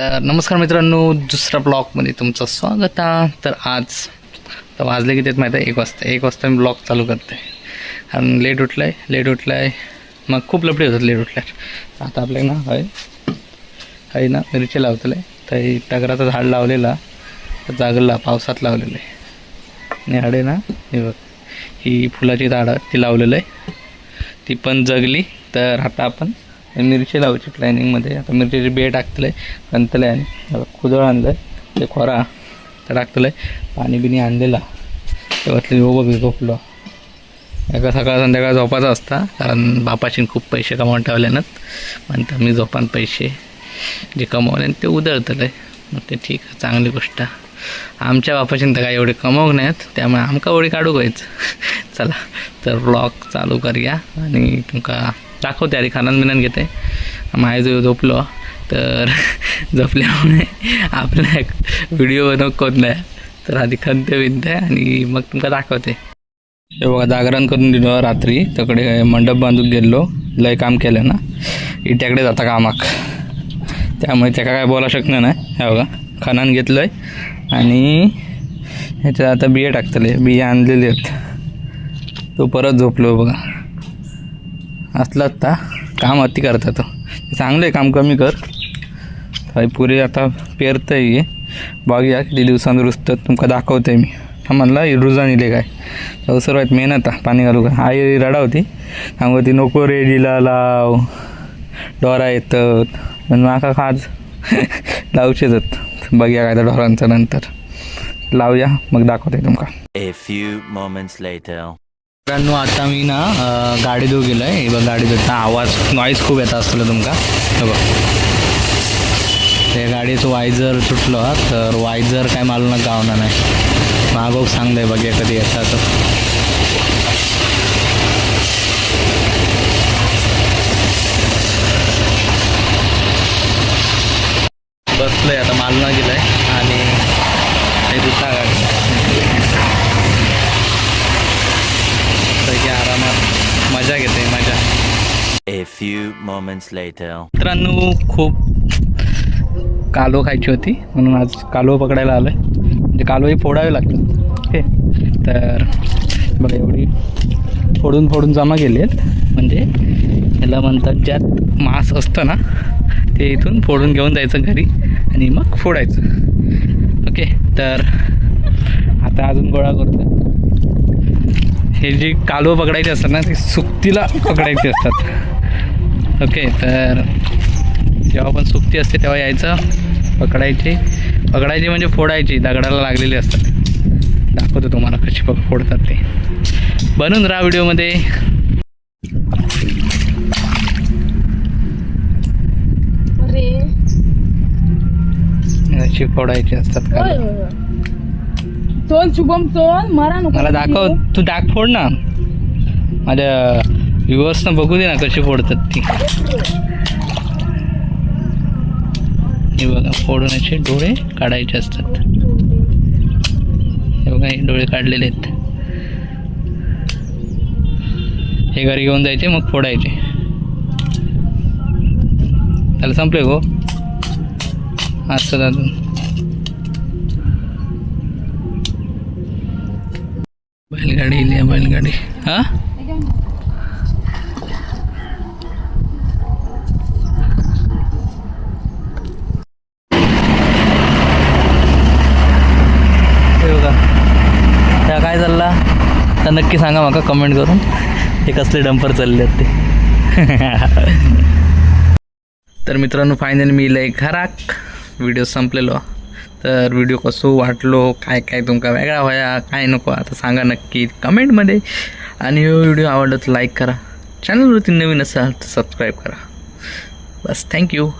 तर नमस्कार मित्रांनो दुसऱ्या ब्लॉगमध्ये तुमचं स्वागत आहे. तर आज तर वाजले किती आहेत माहीत आहे? एक वाजता. एक वाजता मी ब्लॉग चालू करते कारण लेट उठलं आहे लेट उठलं आहे मग खूप लपडे होतात लेट उठल्यावर. आता आपल्या ना हय. हय ना मिरची लावतले तर टगराचं झाड लावलेला. तर जागला पावसात लावलेलं आहे. आणि हडे ना हे बघ. ही फुलाची झाडं ती लावलेलं आहे. ती पण जगली. तर आता आपण मिरची लावायची प्लॅनिंगमध्ये आता मिरचीचे बे टाकतलं आहे नंतर आणि आता कुदळ आणलं आहे ते खोरा तर टाकतलं आहे पाणी बिणी आणलेला. तेव्हा योग बघ झोपलो. एका सकाळ संध्याकाळ झोपाचा असता कारण बापाची खूप पैसे कमावून ठेवल्यानंत. म्हणतात मी झोपान पैसे जे कमावले ते उधळतलं. आहे मग ते ठीक आहे चांगली गोष्ट. आमच्या बापाची तर काय एवढे कमावूक नाहीत त्यामुळे आमका ओळी काढू गायचं चला तर ब्लॉग चालू करूया आणि तुमका दाखवते आधी खानान बिनान घेते. माझ्या जो झोपलो तर झोपल्यामुळे आपला व्हिडिओ बनवत नाही. तर आधी खंते विनते आणि मग तुमका दाखवते. हे बघा जागरण करून दिलो रात्री. तकडे मंडप बांधून गेलो. लय काम केलं ना. इट्याकडे जाता कामाक. त्यामुळे त्याका काय बोला शकणार नाही. हे बघा खानान घेतलं आहे आणि ह्याच्यात आता बिये टाकतले. बिये आणलेले आहेत. तो परत झोपलो बघा. असलात आता काम अति करता तो. चांगलं आहे काम कमी कर. काय पुरे आता पेरतं आहे बघूया किती दिवसांत रुजतात तुमका दाखवते मी. हा म्हणला रुजा नेले काय तर सर्वात मेहनत आहे पाणी घालू का? आई रडा होती. सांगू ती नको रेडीला लाव. डोरा येतात. पण माका खाज लावचेच बघूया काय त्या डोरांचं नंतर. लावूया मग दाखवते तुमका. मित्रांनो आता मी ना गाडी देऊ गेलो आहे बघ गाडी देता आवाज नॉईज खूप येत असतो तुमका हे बघ. ते गाडीचं वायझर तुटलं तर वायझर काय मला ना गावना नाही. मागोक सांगलंय बघूया कधी येता तर बसलोय आता मालना आहे आणि ते दुसरा गाडी पैकी आरामात मजा घेते मजा. A few moments later. मित्रांनो खूप कालो खायची होती म्हणून आज कालव पकडायला आलोय. म्हणजे कालवही फोडावे लागतात. ओके? तर बघा एवढी फोडून फोडून जमा केली आहेत. म्हणजे याला म्हणतात ज्यात मांस असतं ना ते इथून फोडून घेऊन जायचं घरी आणि मग फोडायचं. ओके? तर आता अजून गोळा करतो हे जी कालवं पकडायची असतात ना ती सुकतीला पकडायची असतात. ओके तर जेव्हा पण सुकती असते तेव्हा यायचं पकडायची. पकडायची म्हणजे फोडायची दगडाला लागलेली असतात. दाखवतो तुम्हाला कशी पक फोडतात ते. बनून राहा व्हिडिओमध्ये. अशी फोडायची असतात का चोल शुभम चोल मरा नको मला दाखव तू दाख फोड ना. माझ्या व्ह्युअर्सना बघू दे ना कशी फोडतात ती. हे बघा फोडून असे डोळे काढायचे असतात. हे बघा हे डोळे काढलेले आहेत. हे घरी घेऊन जायचे मग फोडायचे. त्याला संपले गो. असं अजून बैलगाडी इली आहे बैलगाडी. हा? त्या काय चालला? तर नक्की सांगा माका कमेंट करून. हे कसले डंपर चालले आहेत ते. तर मित्रांनो फायनल मी लय घराक व्हिडिओ संपलेलो. तर व्हिडिओ कसो वाटलो काय काय तुमका वेगळा व्हाया काय नको आता सांगा नक्की कमेंटमध्ये आणि हो व्हिडिओ आवडला तर लाईक करा. चॅनलवरती नवीन असाल तर सबस्क्राईब करा. बस थँक्यू